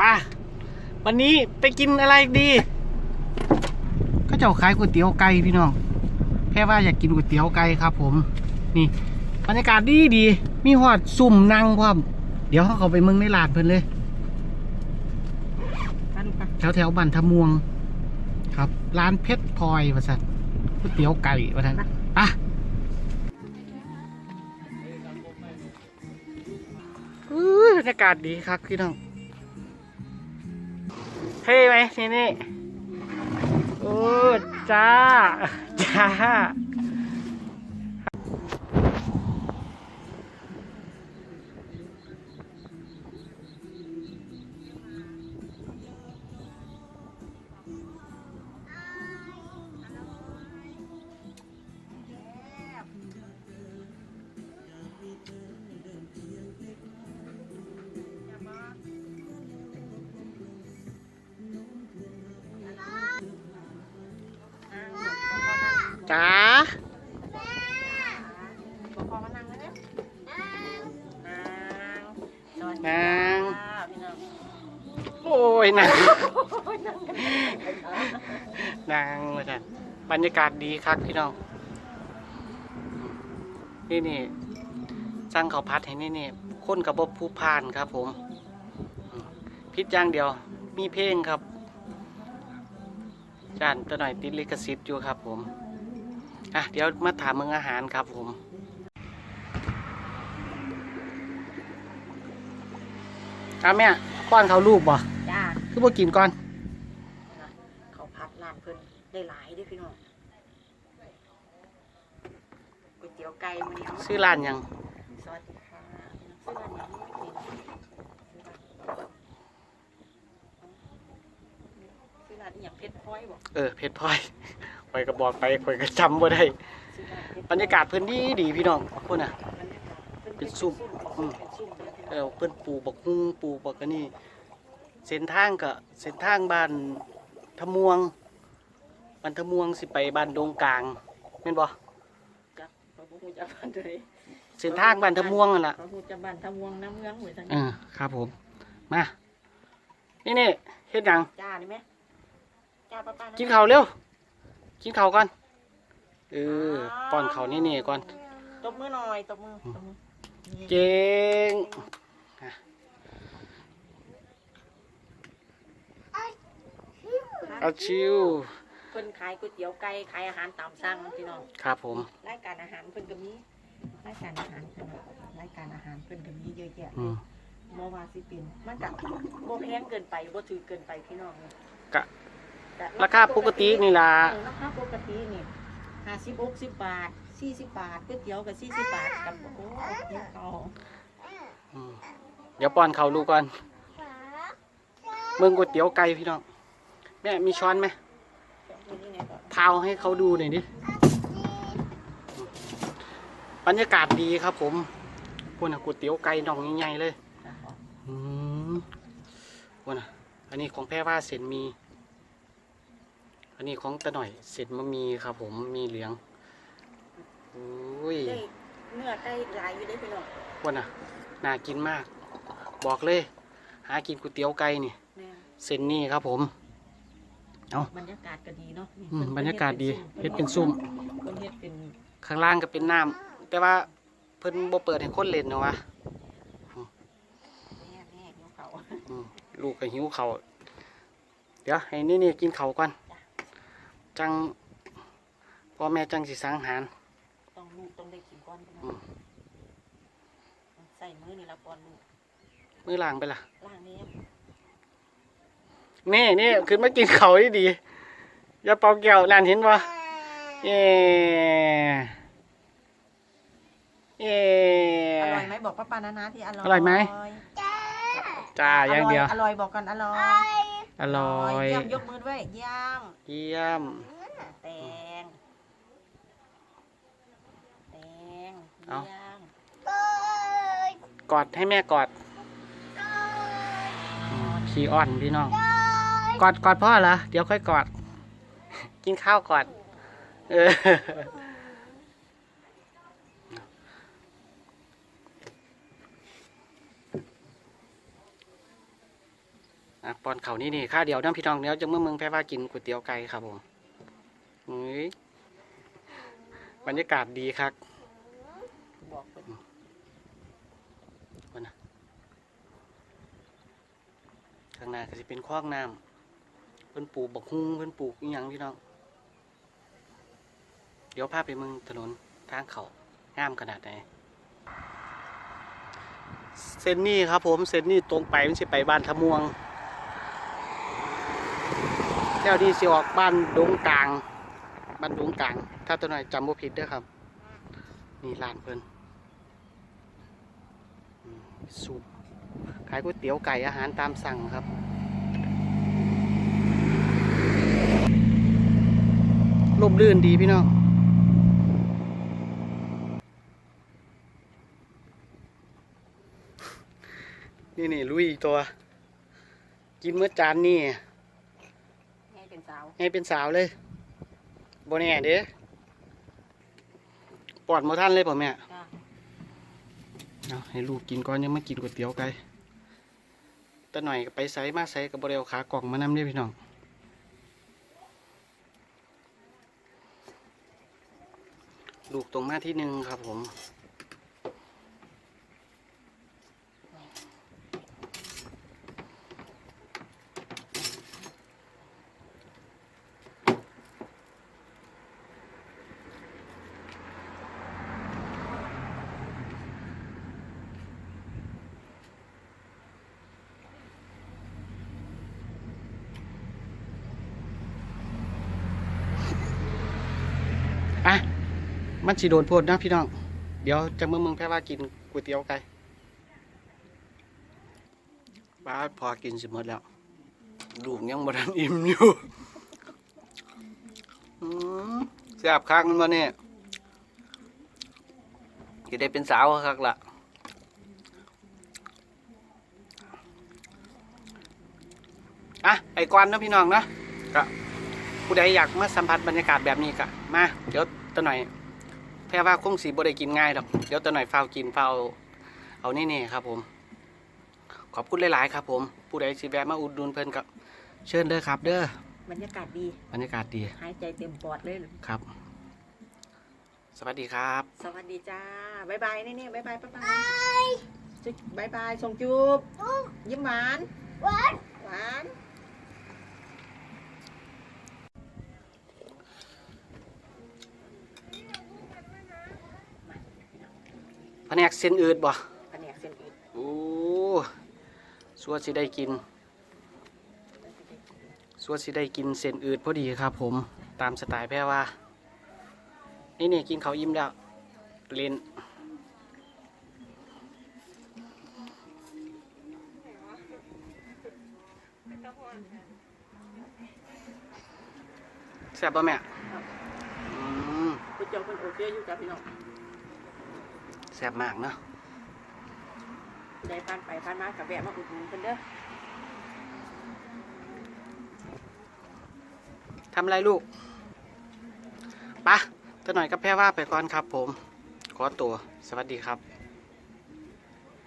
ป่ะวันนี้ไปกินอะไรดีก็เจ้าขายก๋วยเตี๋ยวไก่พี่น้องแค่ว่าอยากกินก๋วยเตี๋ยวไก่ครับ ผม นี่บรรยากาศดีดี มีหอดสุ่มนั่งพร้อมเดี๋ยวเขาเขาไปเมืองในลาดเพิ่นเลยแถวแถวบันทมวง ครับ ร้านเพชรพลอยวะสันก๋วยเตี๋ยวไก่วะสันอะอือบรรยากาศดีครับพี่น้อง เท่ไหมนี่นี่โอ้จ้า จ้า จ้าบอกพอมานั่งเลยนะนั่งสวัสดีนางค่ะพี่น้องโอ้ยนางนางวะสันบรรยากาศดีครับพี่น้อง นี่นี่สร้างเขาวพัดให้นี่นี่คนกับบผู้พานครับผมอืมพิษอย่างเดียว มีเพลงครับจานตัวหน่อยติดลิขสิทธิ์อยู่ครับผม อะเดี๋ยวมาถามเมืองอาหารครับผมครับแม่ป้อนเขาลูกบ่จ้าคือบ่กินก่อนเขาพัดร้านเพิ่นได้หลายเด้วยพี่น้องก๋วยเตี๋ยวไก่มันเนาะซื้อร้านหยังสวัสดีค่ะชื่อร้านนี้ชื่อร้านอหย่างเพชรพลอยบอกเออเพชรพลอยค อยก็บอกไปคอยก็จำบ่ได้ชื่อร้านเพชบรรยากาศเพิ่นดีดีพี่น้องพุ่นน่ะ เป็นซุ่มอืมเป็นซุ่มเลยพี่น้องเออเพิ่นปลูกบักฮุ้งปลูกบักอันนี้เส้นทางก็เส้นทางบ้านทะม่วงบ้านทะม่วงสิไปบ้านดงกลางแม่นบ่จักพระพุทธเจ้าบ้านเลยเส้นทางบ้านทะม่วงนั่นล่ะพระพุทธเจ้าบ้านทะม่วงน้ำเมืองหัวทางเออครับผมมานี่นี่เฮ็ดหยังจ้านี่ไหมจ้าป้าป้ากินข้าวเร็ว กินข้าวก่อนเออป้อนข้าวนี่นี่ก่อน ตบมือหน่อยตบมือตบมือนี่เก่งอะเอาชิวเพิ่นขายก๋วยเตี๋ยวไก่ขายอาหารตามสั่งพี่น้องครับผม รายการอาหารเพิ่นก็มีรายการอาหารขนาดรายการอาหารเพิ่นก็มีเยอะแยะอืมบ่ว่าสิเป็นมันก็บ่แพงเกินไปบ่ถือเกินไปพี่น้องกะ ราคาปกตินี่ล่ะเออราคาปกตินี่50 60บาท40บาทก๋วยเตี๋ยวก็40บาทกับโอ้เดี๋ยวเขาอืมเดี๋ยวป้อนข้าวลูกก่อนเมืองก๋วยเตี๋ยวไก่พี่น้องแม่มีช้อนไหมนี่ไงก็เท้าให้เขาดูหน่อยดิบรรยากาศดีครับผมพวกน่ะก๋วยเตี๋ยวไก่น่องใหญ่ๆเลยอืมว่านะอันนี้ของแพร่ว่าเส้นมี อันนี้ของตะหน่อยเส้นมะมีครับ ผมมีเหลืองอุ้ยได้เนื้อไก่หลายอยู่ได้พี่น้องว่านะน่ากินมาก บอกเลย หากินก๋วยเตี๋ยวไก่นี่แม่เส้นนี่ครับ ผมเอาบรรยากาศก็ดีเนาะนี่อืมเพิ่นบรรยากาศดีเฮ็ดเป็นซุ่มเพิ่นเฮ็ดเป็นข้างล่างก็เป็นน้ำแต่ว่าเพิ่นบ่เปิดให้คนเล่นเนาะวะแม่แม่เดี๋ยวเขา อืมลูกก็หิวเขาวเดี๋ยวให้นี่นี่กินเขาวก่อน จังพ่อแม่จังสิสังหารต้องลูกต้องได้กินก่อนพี่น้ออืงมใส่มือนี่ละก่อนลูกมือล่างไปล่ะล่างนี้นี่นี่ขึ้นมากินเขาวดีดีๆอย่าเป่าแก้วนั่นเห็นปะเย่เย่อร่อยไหมบอกป้าปานานาที่อร่อยอร่อยไหมจ้าอย่างเดียวอร่อยบอกกันอร่อย อร่อยเยี่ยมยกมือด้วยเยี่ยมเยี่ยมแตงแตงเอาเยี่ยมกอดให้แม่กอดอืมขี้อ่อนพี่น้องกอดกอดพ่อเหรอเดี๋ยวค่อยกอด กินข้าวก่อนเออ ปอนเขานี่นี่ค่าเดียวน้ำพี่น้องเดี๋ยจะเมื่อเมืองแพร่ว่ากินก๋วยเตี๋ยวไก่ครับผมเฮ้ยบรรยากาศดีครับบอกเพิ่นข้างหน้าก็จะเป็นคลองน้ำเพิ่นปลูกบักฮุ้งเพิ่นปลูกอีหยังพี่น้อง เดี๋ยวพาไปเมืองถนนทางเขางามขนาดไหนเส้นนี้ครับผมเส้นนี้ตรงไปมันจะไปบ้านทะมวง แถวนี้สิออกบ้านดงกลางบ้านดงกลาง ถ้าตัวหน่อยจำบ่ผิดเด้อครับ นี่ร้านเพิ่นสูบขายก๋วยเตี๋ยวไก่อาหารตามสั่งครับลมลื่นดีพี่น้องนี่นี่ลุยตัว กินเมื่อจานนี่ เป็นสาวให้เป็นสาวเลยบนแน่เด้ปอดมาท่านเลยป่ะแม่จ้าเอาให้ลูกกินก่อนยังมากินก๋วยเตี๋ยวไก่ตะหน่อยก็ไปไซมาไซกับบริเวขากล่องมานำเด้อพี่น้องลูกตรงหน้าที่หนึ่งครับผม มันสิโดนโพดนะพี่น้อง เดี๋ยวจะเมื่อมึงแพ้ว่ากินก๋วยเตี๋ยวไก่บ้าพอกินสิหมดแล้ว ลูกยังบ่ทันอิ่มอยู่แซ่บคักมันมาเนี่ยจะได้เป็นสาวคักละอะไปก่อนนะพี่น้องนะก็ผู้ใดอยากมาสัมผัสบรรยากาศแบบนี้ก็มา เดี๋ยวตัวหน่อย แพ่ว่าคงสีบ่ได้กินง่ายดอกเดี๋ยวตัวหน่อยเฝ้าวกินเฝ้าวเอานี่นี่ครับผม ขอบคุณหลาย ๆ ครับผม ผู้ใดสิแวะมาอุดหนุนเพิ่นก็เชิญเด้อครับ เด้อบรรยากาศดี บรรยากาศดีหายใจเต็มปอดเลยครับ สวัสดีครับ สวัสดีจ้าบายบายนี่นี่บายบายป้าป้าจุ๊บบายบายส่งจูบยิ้มหวานหวานหวาน แผนกเส้นอืดบ่แผนกเส้นอีกโอ้สัวสิได้กินสัวสิได้กินเส้นอืดพอดีครับ ผมตามสไตล์แพ่ว่า นี่นี่กินเขาวอิ่มแล้วเล่นแซ่บป่ะแม่อืมไปเจอคนโอเคอยู่จ้าพี่น้อง แซ่บมากเนาะได้ผ่านไปผ่านมากับแวะมาอุดหนุนกันเด้อทำอะไรลูกปะตัวหน่อยก็แพ้ว่าไปก่อนครับผม ขอตัว สวัสดีครับ